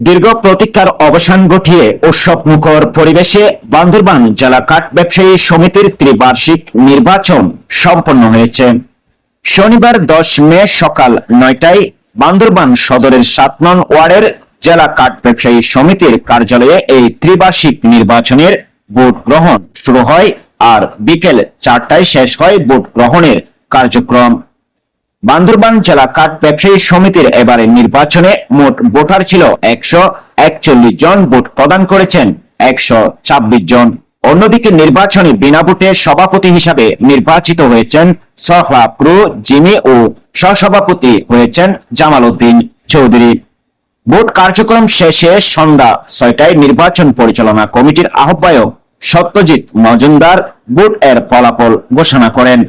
দীর্ঘ প্রতীক্ষার অবসান ঘটিয়ে উৎসব মুখর পরিবেশে বান্দরবান জেলা কাঠ ব্যবসায়ী সমিতির ত্রিবার্ষিক নির্বাচন সম্পন্ন হয়েছে। শনিবার দশ মে সকাল নয়টায় বান্দরবান সদরের সাত নং ওয়ার্ডের জেলা কাঠ ব্যবসায়ী সমিতির কার্যালয়ে এই ত্রিবার্ষিক নির্বাচনের ভোট গ্রহণ শুরু হয় আর বিকেল চারটায় শেষ হয় ভোট গ্রহণের কার্যক্রম। বান্দরবান জেলা কাঠ ব্যবসায়ী সমিতির এবারে নির্বাচনে মোট ভোটার ছিল একশো একচল্লিশ জন ভোট প্রদান করেছেন একশো ছাব্বিশ জন। অন্যদিকে নির্বাচনে বিনা ভোটে সভাপতি হিসাবে নির্বাচিত হয়েছেন সহলা প্রু জিমি ও সহসভাপতি হয়েছেন জামাল উদ্দিন চৌধুরী। ভোট কার্যক্রম শেষে সন্ধ্যা ছয়টায় নির্বাচন পরিচালনা কমিটির আহ্বায়ক সত্যজিৎ মজুমদার ভোট এর ফলাফল ঘোষণা করেন।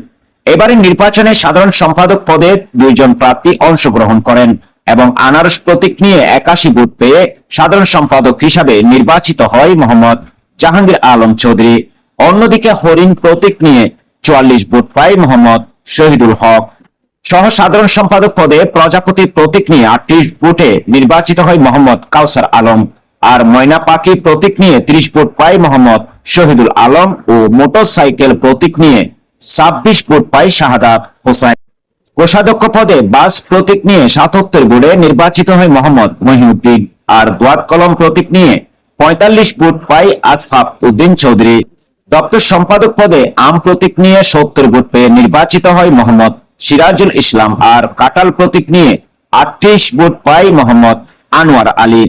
এবারে নির্বাচনে সাধারণ সম্পাদক পদে দুইজন প্রার্থী অংশগ্রহণ করেন এবং আনারস প্রতীক নিয়ে একাশি ভোট পেয়ে সাধারণ সম্পাদক হিসাবে নির্বাচিত হয় মোহাম্মদ জাহাঙ্গীর আলম চৌধুরী। অন্যদিকে হরিণ প্রতীক নিয়ে চুয়াল্লিশ ভোট পায় মোহাম্মদ শহীদুল হক। সহ সাধারণ সম্পাদক পদে প্রজাপতি প্রতীক নিয়ে আটত্রিশ ভোটে নির্বাচিত হয় মোহাম্মদ কাউসার আলম। আর ময়না পাখি প্রতীক নিয়ে ত্রিশ ভোট পায় মোহাম্মদ শহীদুল আলম ও মোটরসাইকেল প্রতীক নিয়ে ছাব্বিশ ভোট পায় শাহাদাত হোসাইন। কোষাধ্যক্ষ পদে বাস প্রতীক নিয়ে সাতাত্তর ভোটে নির্বাচিত হয় মোহাম্মদ মহিউদ্দিন। আর দোয়াত কলম প্রতীক নিয়ে পঁয়তাল্লিশ ভোট পায় আসফাক উদ্দিন চৌধুরী। দপ্তর সম্পাদক পদে আম প্রতীক নিয়ে সত্তর ভোট পেয়ে নির্বাচিত হয় মোহাম্মদ সিরাজুল ইসলাম। আর কাটাল প্রতীক নিয়ে আটত্রিশ ভোট পায় মোহাম্মদ আনোয়ার আলী।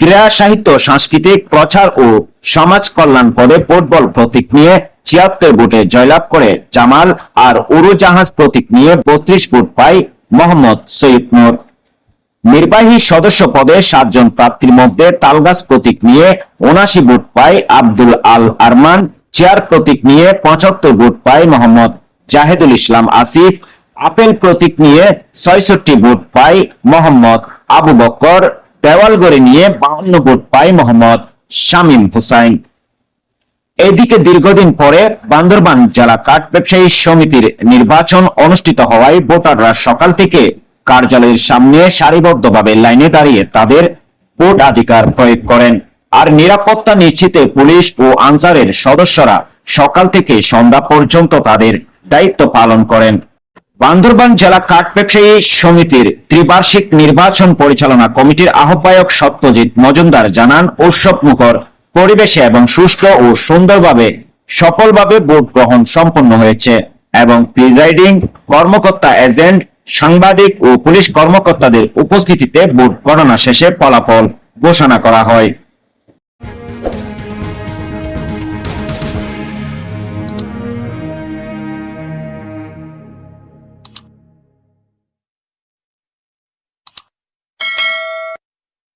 ক্রীড়া, সাহিত্য, সাংস্কৃতিক, প্রচার ও সমাজ কল্যাণ পদে ফুটবল প্রতীক নিয়ে ছিয়াত্তর ভোটে জয়লাভ করে জামাল আর উড়োজাহাজ প্রতীক নিয়ে বত্রিশ ভোট পায় মোহাম্মদ সৈয়দ নূর। নির্বাহী সদস্য পদে সাতজন প্রার্থীর মধ্যে তালগাছ প্রতীক নিয়ে উনাশি ভোট পায় আব্দুল আল আরমান, চেয়ার প্রতীক নিয়ে পঁচাত্তর ভোট পায় মোহাম্মদ জাহেদুল ইসলাম আসিফ, আপেল প্রতীক নিয়ে ছয়ষট্টি ভোট পায় মোহাম্মদ আবু বকর দেওয়ালগড়ি নিয়ে বাউন্ন ভোট পায় মোহাম্মদ শামীম হুসাইন। এদিকে দীর্ঘদিন পরে বান্দরবান জেলা কাঠ ব্যবসায়ী সমিতির নির্বাচন অনুষ্ঠিত হওয়ায় ভোটাররা সকাল থেকে কার্যালয়ের সামনে সারিবদ্ধভাবে লাইনে দাঁড়িয়ে তাদের ভোটাধিকার প্রয়োগ করেন। আর নিরাপত্তা নিশ্চিতে পুলিশ ও আনসারের সদস্যরা সকাল থেকে সন্ধ্যা পর্যন্ত তাদের দায়িত্ব পালন করেন। বান্দরবান জেলা কাঠ ব্যবসায়ী সমিতির ত্রিবার্ষিক নির্বাচন পরিচালনা কমিটির আহ্বায়ক সত্যজিৎ মজুমদার জানান, উৎসব মুখর পরিবেশে এবং সুষ্ঠু ও সুন্দরভাবে সফলভাবে ভোট গ্রহণ সম্পন্ন হয়েছে এবং প্রিজাইডিং কর্মকর্তা এজেন্ট, সাংবাদিক ও পুলিশ কর্মকর্তাদের উপস্থিতিতে ভোট গণনা শেষে ফলাফল ঘোষণা করা হয়।